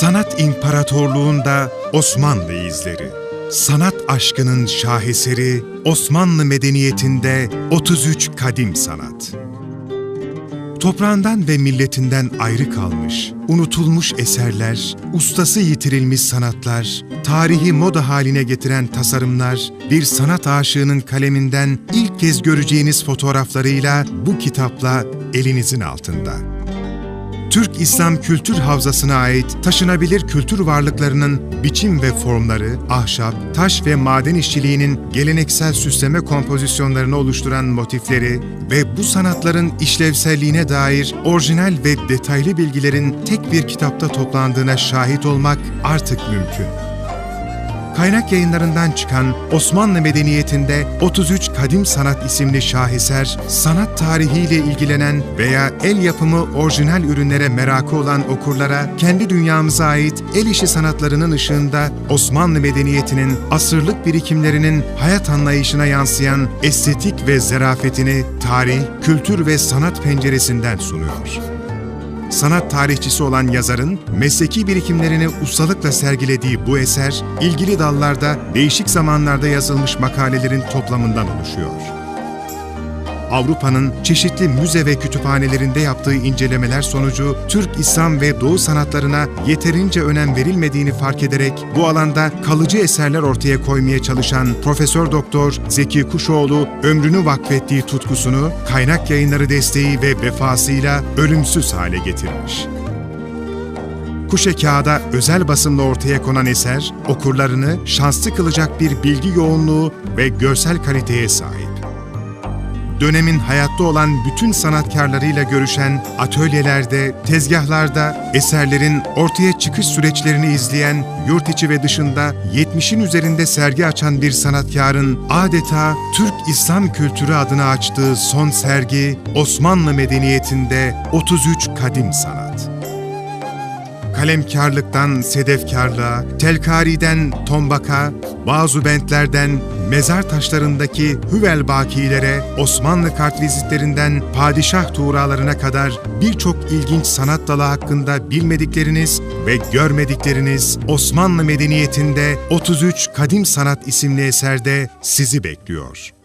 Sanat İmparatorluğunda Osmanlı izleri. Sanat aşkının şaheseri Osmanlı medeniyetinde 33 kadim sanat. Toprağından ve milletinden ayrı kalmış, unutulmuş eserler, ustası yitirilmiş sanatlar, tarihi moda haline getiren tasarımlar, bir sanat aşığının kaleminden ilk kez göreceğiniz fotoğraflarıyla bu kitapla elinizin altında. Türk İslam Kültür Havzası'na ait taşınabilir kültür varlıklarının biçim ve formları, ahşap, taş ve maden işçiliğinin geleneksel süsleme kompozisyonlarını oluşturan motifleri ve bu sanatların işlevselliğine dair orijinal ve detaylı bilgilerin tek bir kitapta toplandığına şahit olmak artık mümkün. Kaynak yayınlarından çıkan Osmanlı Medeniyeti'nde 33 Kadim Sanat isimli şaheser, sanat tarihiyle ilgilenen veya el yapımı orijinal ürünlere merakı olan okurlara kendi dünyamıza ait el işi sanatlarının ışığında Osmanlı Medeniyeti'nin asırlık birikimlerinin hayat anlayışına yansıyan estetik ve zerafetini tarih, kültür ve sanat penceresinden sunuyor sanat tarihçisi olan yazarın mesleki birikimlerini ustalıkla sergilediği bu eser, ilgili dallarda değişik zamanlarda yazılmış makalelerin toplamından oluşuyor. Avrupa'nın çeşitli müze ve kütüphanelerinde yaptığı incelemeler sonucu Türk, İslam ve Doğu sanatlarına yeterince önem verilmediğini fark ederek bu alanda kalıcı eserler ortaya koymaya çalışan Profesör Doktor Zeki Kuşoğlu ömrünü vakfettiği tutkusunu kaynak yayınları desteği ve vefasıyla ölümsüz hale getirmiş. Kuşe Kağıda özel basımla ortaya konan eser, okurlarını şanslı kılacak bir bilgi yoğunluğu ve görsel kaliteye sahip dönemin hayatta olan bütün sanatkarlarıyla görüşen atölyelerde, tezgahlarda eserlerin ortaya çıkış süreçlerini izleyen, yurt içi ve dışında 70'in üzerinde sergi açan bir sanatkarın adeta Türk İslam kültürü adına açtığı son sergi Osmanlı medeniyetinde 33 kadim sanat. Kalemkarlıktan sedefkarlığa, telkariden tombaka, bazı bentlerden mezar taşlarındaki Hüvel bakilere, Osmanlı kartvizitlerinden padişah tuğralarına kadar birçok ilginç sanat dalı hakkında bilmedikleriniz ve görmedikleriniz Osmanlı medeniyetinde 33 Kadim Sanat isimli eserde sizi bekliyor.